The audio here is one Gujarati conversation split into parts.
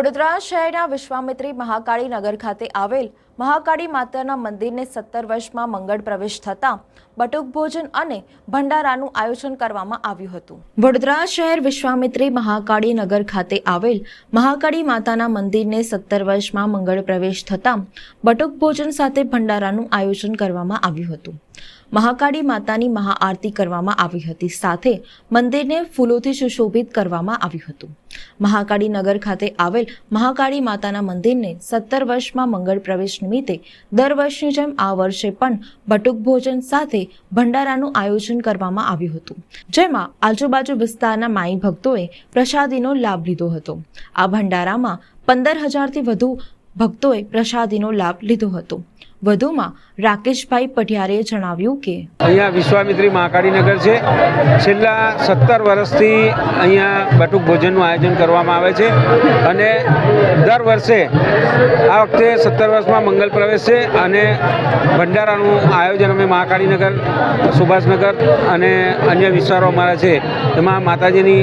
વડોદરા શહેરના વિશ્વામિત્રી મહાકાળી નગર ખાતે આવેલ મહાકાળી માતાના મંદિરને સત્તર વર્ષમાં મંગળ પ્રવેશ થતાં બટુક ભોજન અને ભંડારાનું આયોજન કરવામાં આવ્યું હતું. વડોદરા શહેર વિશ્વામિત્રી મહાકાળી નગર ખાતે આવેલ મહાકાળી માતાના મંદિરને સત્તર વર્ષમાં મંગળ પ્રવેશ થતાં બટુક ભોજન સાથે ભંડારાનું આયોજન કરવામાં આવ્યું હતું. મહાકાળી માતાની મહાઆરતી કરવામાં આવી હતી. સાથે મંદિરને ફૂલોથી સુશોભિત કરવામાં આવ્યું હતું. મહાકાળી નગર ખાતે આવેલ મહાકાળી માતાના મંદિરને સત્તર વર્ષમાં મંગળ પ્રવેશ નિમિત્તે દર વર્ષની જેમ આ વર્ષે પણ બટુક ભોજન સાથે ભંડારાનું આયોજન કરવામાં આવ્યું હતું. જેમાં આજુબાજુ વિસ્તારના માઈ ભક્તોએ પ્રસાદીનો લાભ લીધો હતો. આ ભંડારામાં પંદર હજારથી વધુ ભક્તોએ પ્રસાદીનો લાભ લીધો હતો. વધુમાં રાકેશભાઈ પઢિયારે જણાવ્યું કે અહીંયા વિશ્વામિત્રી મહાકાળીનગર છે. છેલ્લા સત્તર વર્ષથી અહીંયા બટુક ભોજનનું આયોજન કરવામાં આવે છે અને દર વર્ષે આ વખતે સત્તર વર્ષમાં મંગલ પ્રવેશ છે અને ભંડારાનું આયોજન અમે મહાકાળીનગર સુભાષનગર અને અન્ય વિસ્તારો અમારા છે. એમાં માતાજીની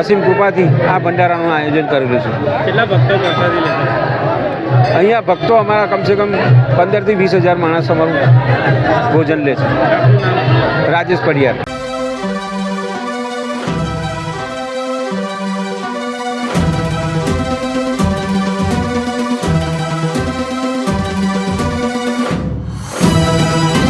અસીમ કૃપાથી આ ભંડારાનું આયોજન કરેલું છે. કેટલા ભક્તો પ્રસાદી લે છે? અહીંયા ભક્તો અમારા કમસે કમ પંદરથી વીસ હજાર માણસ અમારું ભોજન લે છે. રાજેશ પડિયાર.